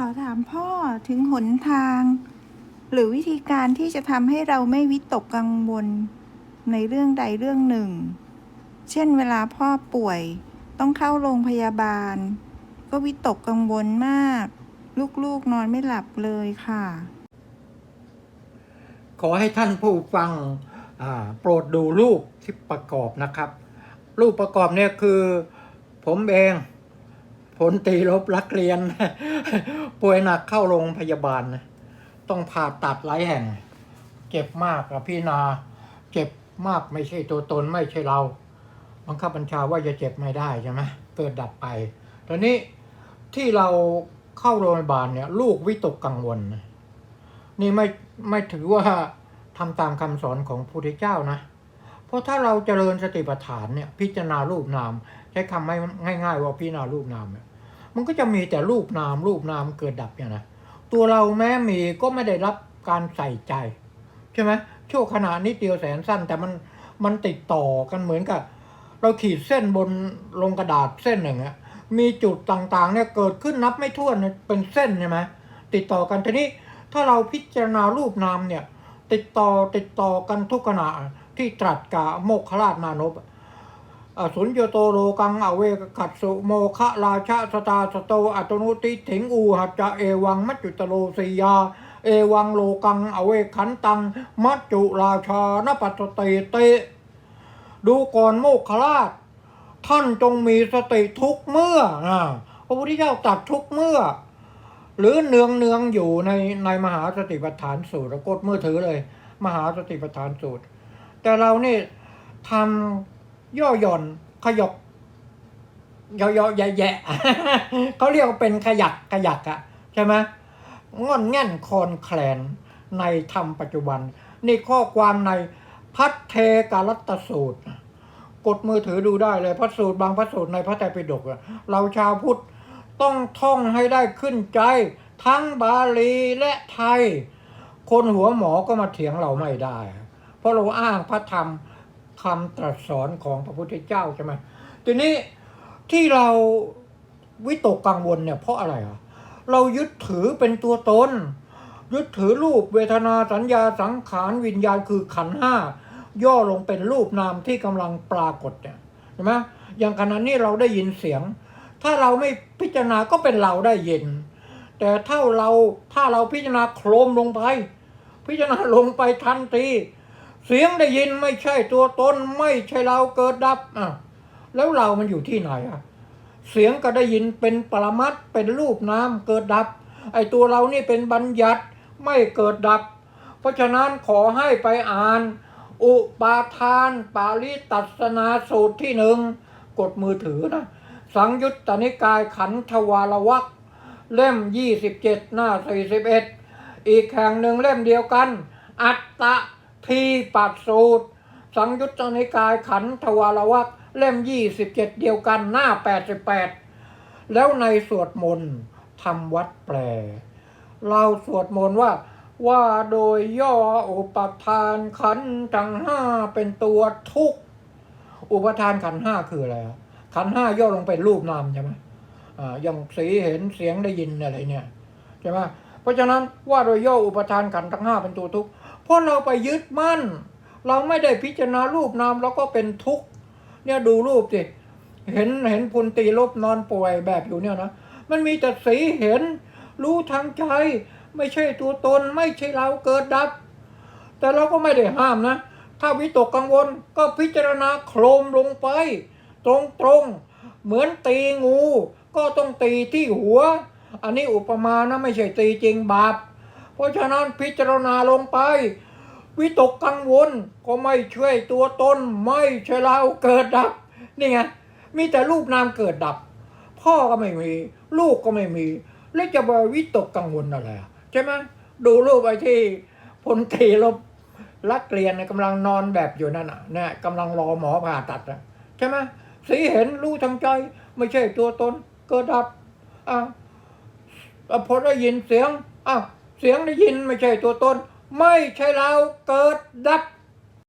ขอถามพ่อถึงหนทาง หรือวิธีการที่จะทำให้เราไม่วิตกกังวลในเรื่องใดเรื่องหนึ่ง เช่นเวลาพ่อป่วยต้องเข้าโรงพยาบาล ก็วิตกกังวลมาก ลูกๆนอนไม่หลับเลยค่ะ ขอให้ท่านผู้ฟังโปรดดูรูปที่ประกอบนะครับ รูปประกอบเนี่ยคือ ผมเอง ผลตีลบรักเรียน ป่วยหนักเข้าโรงพยาบาล ต้องผ่าตัดหลายแห่ง เจ็บมากอะพี่นา เจ็บมากไม่ใช่ตัวตนไม่ใช่เราบังคับบัญชาว่าจะเจ็บไม่ได้ใช่ไหมเกิดดับไป ตอนนี้ที่เราเข้าโรงพยาบาลเนี่ย ลูกวิตกกังวล นี่ไม่ไม่ถือว่าทำตามคำสอนของพระพุทธเจ้านะ เพราะถ้าเราเจริญสติปัฏฐานเนี่ย พิจารณารูปนาม ใช้คำไม่ง่าย ๆ ว่าพิจารณารูปนามเนี่ย มันก็จะมีแต่รูปนามรูปนามเกิดดับเนี่ยนะตัวเราแม้มีก็ไม่ได้รับการใส่ใจ ใช่ไหมช่วขณะนิดเดียวแสนสั้น แต่มันมันติดต่อกันเหมือนกับ เราขีดเส้นบนลงกระดาษเส้นหนึ่งอะมีจุดต่างๆเนี่ยเกิดขึ้นนับไม่ถ้วนเป็นเส้นใช่ไหมติดต่อกันทีนี้ถ้าเราพิจารณารูปนามเนี่ย ติดต่อติดต่อกันทุกขณะที่ตรัสกาโมคคราชนานพ อสุญญโตโลกังอเวกขัดสุโมคะราชาสตาสโตอัตโนติถิงอูหัจจะเอวังมัจจุตโลสียา เอวังโลกังอเวขันตัง มัจจุราชานปัสตเตเต ดูก่อนโมคคราช ท่านจงมีสติทุกเมื่อนะพระพุทธเจ้าตัดทุกเมื่อ หรือเนืองเนืองๆอยู่ในในมหาสติปัฏฐานสูตรกดมือถือเลย มหาสติปัฏฐานสูตร แต่เรานี่ทำ ย่อหย่อนขยกย่อย่อแย่แยเขาเรียกว่าเป็นขยักขยักอะใช่ไหมง่อนแง่นคอนแคลนในธรรมปัจจุบัน นี่ข้อความในพัทเทกาลัตตสูตร กดมือถือดูได้เลยพระสูตรบางพระสูตรในพระไตรปิฎกเราชาวพุทธต้องท่องให้ได้ขึ้นใจ ทั้งบาลีและไทย คนหัวหมอก็มาเถียงเราไม่ได้ เพราะเราอ้างพระธรรม คำตรัสสอนของพระพุทธเจ้าใช่ไหมทีนี้ที่เราวิตกกังวลเนี่ยเพราะอะไรอะเรายึดถือเป็นตัวตน ยึดถือรูปเวทนาสัญญาสังขารวิญญาณคือขันห้าย่อลงเป็นรูปนามที่กำลังปรากฏเนี่ยใช่ไหมอย่างขณะนี้เราได้ยินเสียง ถ้าเราไม่พิจารณาก็เป็นเราได้ยิน แต่ถ้าเราถ้าเราพิจารณาโครมลงไป พิจารณาลงไปทันที เสียงได้ยินไม่ใช่ตัวตนไม่ใช่เราเกิดดับอะแล้วเรามันอยู่ที่ไหนอะเสียงก็ได้ยินเป็นปรมัตเป็นรูปนามเกิดดับ ไอตัวเรานี่เป็นบัญญัติไม่เกิดดับ เพราะฉะนั้นขอให้ไปอ่าน อุปาทานปาลิตัสนาสูตรที่หนึ่งกดมือถือนะ สังยุตตนิกายขันธวารวักเล่ม 27 หน้า 41 อีกแห่งหนึ่งเล่มเดียวกัน อัตตะ ทีปัดสูตร สังยุตตนิกายขันธวารวักเล่ม27เดียวกันหน้า88แล้วในสวดมนต์ทำวัดแปล เราสวดมนต์ว่า ว่าโดยย่ออุปทานขันทั้งห้าเป็นตัวทุกข์อุปทานขันห้าคืออะไรขันห้าย่อลงเป็นรูปนามใช่ไหมอ่าอย่างสีเห็นเสียงได้ยินอะไรเนี่ยใช่ไหมเพราะฉะนั้นว่าโดยย่ออุปทานขันทั้งห้าเป็นตัวทุกข์ เพราะเราไปยึดมั่น เราไม่ได้พิจารณารูปนามเราก็เป็นทุกข์ เนี่ยดูรูปสิเห็นเห็นพุนตีลบนอนป่วยแบบอยู่เนี่ยนะมันมีแต่สีเห็น รู้ทางใจ ไม่ใช่ตัวตน ไม่ใช่เราเกิดดับ แต่เราก็ไม่ได้ห้ามนะ ถ้าวิตกกังวลก็พิจารณาโครมลงไป ตรงตรงเหมือนตีงู ก็ต้องตีที่หัว อันนี้อุปมานะไม่ใช่ตีจริงบาป เพราะฉะนั้นพิจารณาลงไป วิตกกังวลก็ไม่ช่วยตัวตนไม่ใช่เราเกิดดับ นี่ไงมีแต่รูปนามเกิดดับ พ่อก็ไม่มี ลูกก็ไม่มี แล้วจะไปวิตกกังวลอะไรอะใช่ไหมดูรูปไอ้ที่พลตีลบรักเรียนเนี่ยกำลังนอนแบบอยู่นั่นน่ะเนี่ยกำลังรอหมอผ่าตัดอะใช่ไหมสีเห็นรู้ทางใจ ไม่ใช่ตัวตนเกิดดับอะอะพอได้ยินเสียงอ้าว เสียงได้ยินไม่ใช่ตัวตน ไม่ใช่เราเกิดดับ